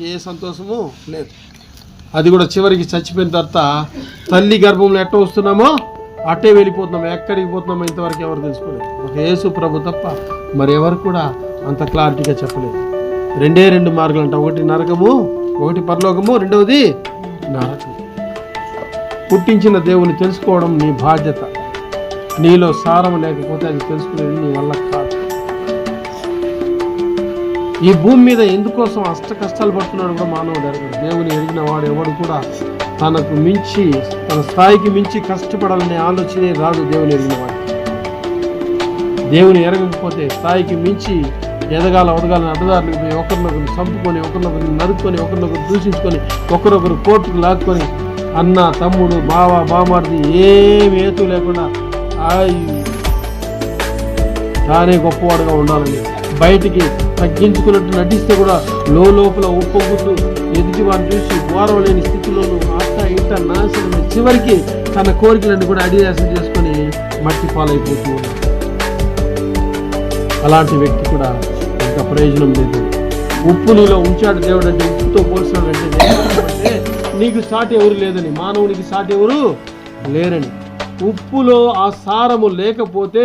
ఏ సంతోషము? లేదు. అది కూడా చివరికి చచ్చిపోయిన తర్వాత తల్లి గర్భంలో ఎట్ట వస్తున్నామో అట్టే వెళ్ళిపోతున్నాం. ఎక్కడికి పోతున్నామో ఇంతవరకు ఎవరు తెలుసుకోలేదు. ఒక యేసు ప్రభు తప్ప మరెవరు కూడా అంత క్లారిటీగా చెప్పలేదు. రెండే రెండు మార్గాలు అంట ఒకటి నరకము ఒకటి పరలోకము రెండవది నరకం పుట్టించిన దేవుని తెలుసుకోవడం నీ బాధ్యత. నీలో సారం లేకపోతే అది తెలుసుకునేది నీ వల్ల కాదు. ఈ భూమి మీద ఎందుకోసం అష్ట కష్టాలు పడుతున్నాడు కూడా మానవుడు? ఎరగడు దేవుని ఎరిగిన వాడు ఎవడు కూడా తనకు మించి తన స్థాయికి మించి కష్టపడాలనే ఆలోచనే రాదు దేవుని ఎరిగిన వాడు. దేవుని ఎరగకపోతే స్థాయికి మించి ఎదగాల ఒదగాలని అడ్డదారులకు పోయి ఒకరినొకరు చంపుకొని ఒకరినొకరు నరుక్కొని ఒకరినొకరు దూషించుకొని ఒకరొకరు కోర్టుకు లాక్కొని అన్న తమ్ముడు బావ బామార్ది ఏమి ఏతు లేకుండా ఆయ్ తానే గొప్పవాడుగా ఉండాలని బయటికి తగ్గించుకున్నట్టు నటిస్తే కూడా లో లోపల ఉప్పొంగుతూ ఎదుటి వారిని చూసి గౌరవం లేని స్థితిలోనూ అట్ట ఇట్ట నాశనం చివరికి తన కోరికలన్నీ కూడా అడియాసం చేసుకొని మట్టి పాలైపోతూ అలాంటి వ్యక్తి కూడా ఇంత ప్రయోజనం లేదు. ఉప్పు నీలో ఉంచాడు దేవుడు అంటే ఉప్పుతో పోల్చినాడంటే అంటే నీకు సాటి ఎవరు లేదని మానవునికి సాటి ఎవరు లేరని. ఉప్పులో ఆ సారము లేకపోతే